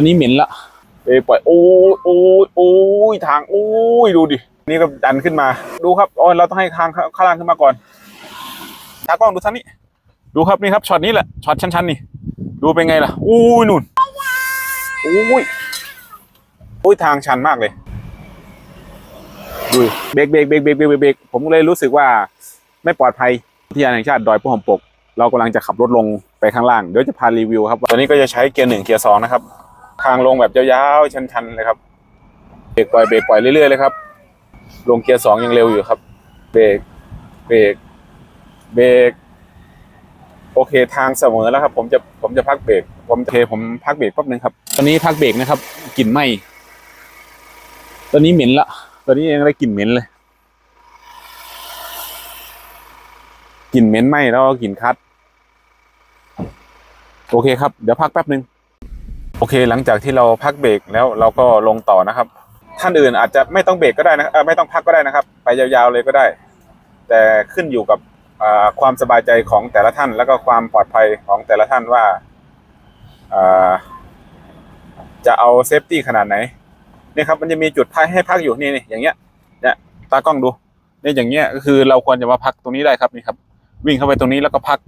ตอนนี้เหม็นละไปปล่อยโอ้ยโอ้ยโอ้ยทางโอ้ยดูดิ นี่ก็ดันขึ้นมา ดูครับโอ้ยเราต้องให้คางข้างล่างขึ้นมาก่อนตากล้องดูท่านี้ ดูครับนี่ครับช็อตนี้แหละช็อตชั้นๆนี่ ดูเป็นไงล่ะอู้ยนู่นโอ้ยโอ้ยทางชันมากเลยดูเบรกเบรกเบรกเบรกเบรกเบรกผมเลยรู้สึกว่าไม่ปลอดภัยที่ยานแห่งชาติดอยผู้หอมปก เรากำลังจะขับรถลงไปข้างล่างเดี๋ยวจะพารีวิวครับตอนนี้ก็จะใช้เกียร์หนึ่งเกียร์สองนะครับางลงแบบยาวๆชันๆเลยครับเบรกปล่อยเบรกปล่อยเรื่อยๆเลยครับ ลงเกียร์สองยังเร็วอยู่ครับเบรกเบรกเบรกโอเคทางเสมอแล้วครับ ผมจะผมจะพักเบรกผมโอเคผมพักเบรกแป๊บนึงครับ ตอนนี้พักเบรกนะครับกลิ่นไหมตอนนี้เหม็นละตอนนี้ยังได้กลิ่นเหม็นเลยกลิ่นเหม็นไหมแล้วก็กลิ่นคัด โอเคครับ เดี๋ยวพักแป๊บนึง เค หลังจากที่เราพักเบรกแล้วเราก็ลงต่อนะครับ ท่านอื่นอาจจะไม่ต้องเบรกก็ได้นะไม่ต้องพักก็ได้นะครับ ไปยาวๆเลยก็ได้ แต่ขึ้นอยู่กับความสบายใจของแต่ละท่าน แล้วก็ความปลอดภัยของแต่ละท่านว่าจะเอาเซฟตี้ขนาดไหนนี่ครับมันจะมีจุดพักให้พักอยู่นี่นี่อย่างเงี้ยเนี่ยตากล้องดูนี่อย่างเงี้ยก็คือเราควรจะมาพักตรงนี้ได้ครับนี่ครับ วิ่งเข้าไปตรงนี้แล้วก็พัก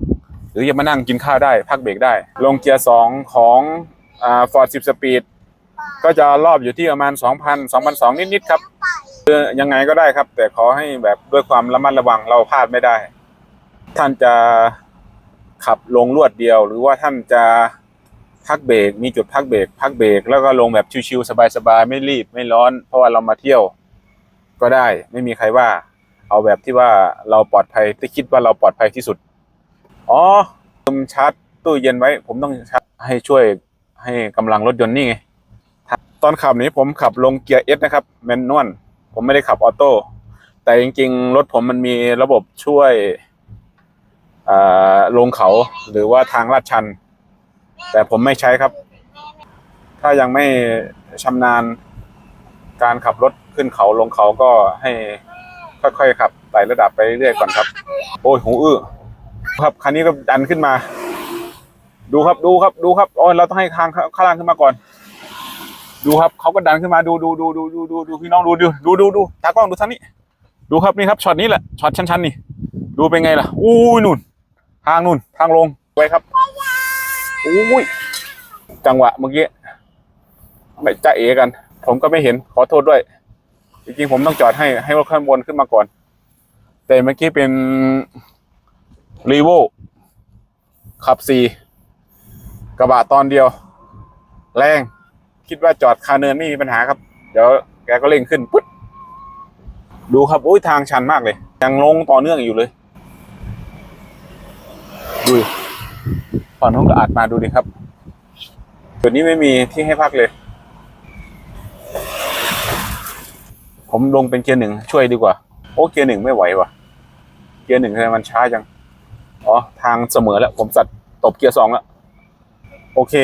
หรือจะมานั่งกินข้าวได้ พักเบรกได้ ลงเกียร์สองของ อ่าฟอร์ดสิบสปีดก็จะรอบอยู่ที่ประมาณสองพันสองพันสองนิดๆครับคือยังไงก็ได้ครับ แต่ขอให้แบบด้วยความระมัดระวังเราพลาดไม่ได้ ท่านจะขับลงรวดเดียว หรือว่าท่านจะพักเบรกมีจุดพักเบรกพักเบรกแล้วก็ลงแบบชิวๆสบายๆไม่รีบไม่ร้อน เพราะว่าเรามาเที่ยวก็ได้ ไม่มีใครว่า เอาแบบที่ว่าเราปลอดภัยที่คิดว่าเราปลอดภัยที่สุดอ๋อลืมชาร์จตู้เย็นไว้ ผมต้องชาร์จให้ช่วย ให้กำลังรถยนต์นี่ไงตอนขับนี้ผมขับลงเกียร์เอสนะครับแมนนวลผมไม่ได้ขับออโต้แต่จริงๆ รถผมมันมีระบบช่วยลงเขาหรือว่าทางลาดชัน แต่ผมไม่ใช้ครับ ถ้ายังไม่ชำนาญการขับรถขึ้นเขาลงเขาก็ให้ค่อยๆขับไต่ระดับไปเรื่อยๆก่อนครับ โอ้ยหูอื้อครับคันนี้ก็ดันขึ้นมา ดูครับดูครับดูครับโอ้ยเราต้องให้คางข้างล่างขึ้นมาก่อน ดูครับเขาก็ดันขึ้นมาดูดูดูดูดูดูดูพี่น้องดูดูดูดูดูตากล้องดูท่านี้ดูครับนี่ครับช็อตนี้แหละช็อตชั้นๆนี่ ดูเป็นไงล่ะอู้นู่น ทางนู่นทางลงไว้ครับอู้ยจังหวะเมื่อกี้ไม่จะเอกัน ผมก็ไม่เห็นขอโทษด้วยจริงๆผมต้องจอดให้ให้รถข้างบนขึ้นมาก่อน แต่เมื่อกี้เป็นรีโวขับสี่ กระบะตอนเดียว แรง คิดว่าจอดคาเนินไม่มีปัญหาครับ เดี๋ยวแกก็เร่งขึ้นปุ๊บดูครับอุ้ยทางชันมากเลย ยังลงต่อเนื่องอยู่เลย ดูฝั่งนู้นก็อาจมาดูดิครับจุดนี้ไม่มีที่ให้พักเลย ผมลงเป็นเกียร์หนึ่งช่วยดีกว่า โอ้เกียร์หนึ่งไม่ไหวว่ะ เกียร์หนึ่งทำไมมันช้าจัง อ๋อ ทางเสมอแล้ว ผมสัตว์ตบเกียร์สองแล้ว โอเค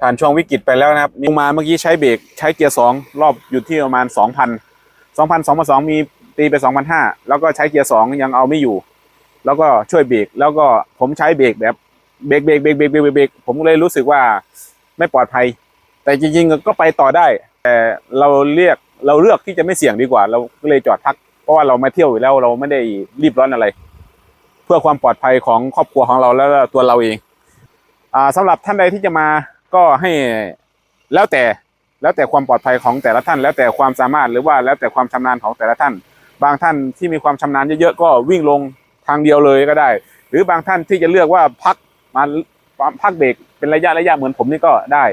ผ่านช่วงวิกฤตไปแล้วนะครับนี่มาเมื่อกี้ใช้เบรกใช้เกียร์สองรอบอยู่ที่ประมาณสองพันสองพันสองพันสองมีตีไปสองพันห้าแล้วก็ใช้เกียร์สองยังเอาไม่อยู่ แล้วก็ช่วยเบรกแล้วก็ผมใช้เบรกแบบเบรกเบรกเบรกเบรกเบรกเบรกเบรกผมเลยรู้สึกว่าไม่ปลอดภัย แต่จริงๆก็ไปต่อได้ แต่เราเรียกเราเลือกที่จะไม่เสี่ยงดีกว่า เราก็เลยจอดพัก เพราะว่าเรามาเที่ยวอยู่แล้วเราไม่ได้รีบร้อนอะไร เพื่อความปลอดภัยของครอบครัวของเราแล้วตัวเราเอง สำสำหรับท่านใดที่จะมาก็ให้แล้วแต่แล้วแต่ความปลอดภัยของแต่ละท่าน แล้วแต่ความสามารถหรือว่าแล้วแต่ความชำนาญของแต่ละท่าน บางท่านที่มีความชำนาญเยอะๆก็วิ่งลงทางเดียวเลยก็ได้ หรือบางท่านที่จะเลือกว่าพักมาพักเบรกเป็นระยะระยะเหมือนผมนี่ก็ได้